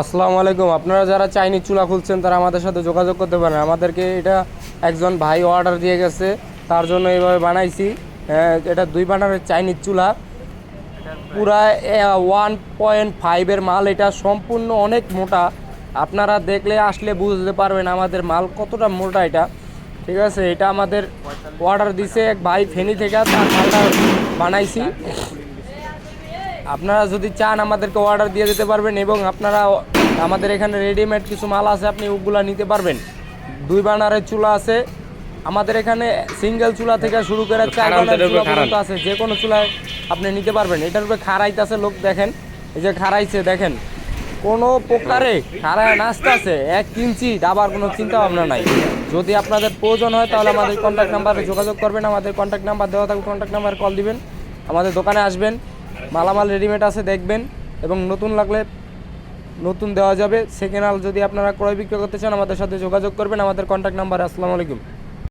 আসসালামু আলাইকুম। আপনারা যারা চাইনিজ চুলা খুলছেন, তারা আমাদের সাথে যোগাযোগ করতে পারেন। আমাদেরকে এটা একজন ভাই অর্ডার দিয়ে গেছে। তার জন্য এইভাবে বানাইছি। এটা দুই বানারের চাইনিজ চুলা। পুরা ওয়ান পয়েন্ট ফাইভের মাল। এটা সম্পূর্ণ অনেক মোটা। আপনারা দেখলে, আসলে বুঝতে পারবেন আমাদের মাল কতটা মোটা এটা। ঠিক আছে? এটা আমাদের অর্ডার দিছে এক ভাই ফেনি থেকে। তার মালটা বানাইছি। আপনারা যদি চান আমাদেরকে অর্ডার দিয়ে দিতে পারবেন এবং আপনারা আমাদের এখানে রেডিমেড কিছু মাল আছে আপনি ওগুলা নিতে পারবেন। দুই বানারের চুলা আছে। আমাদের এখানে সিঙ্গেল চুলা থেকে শুরু করে চার বানার চুলা পর্যন্ত আছে। যে কোনো চুলায় আপনি নিতে পারবেন। এটার উপরে খারাইতেছে লোক দেখেন। এই যে খারাইছে দেখেন। কোনো প্রকারে খারায় আছে এক ইঞ্চি ডাবার কোনো চিন্তা ভাবনা নাই। যদি আপনাদের প্রয়োজন হয় তাহলে আমাদের কন্ট্যাক্ট নাম্বারে যোগাযোগ করবেন। আমাদের কন্ট্যাক্ট নাম্বার দেওয়া থাকবে কন্ট্যাক্ট নাম্বার কল দিবেন। আমাদের দোকানে আসবেন। মালামাল রেডিমেড আছে, দেখবেন। এবং নতুন লাগলে নতুন দেওয়া যাবে। সেকেন্ড হাল যদি আপনারা ক্রয় বিক্রয় করতে চান, আমাদের সাথে যোগাযোগ করবেন। আমাদের কন্ট্যাক্ট নাম্বার আসসালামু আলাইকুম।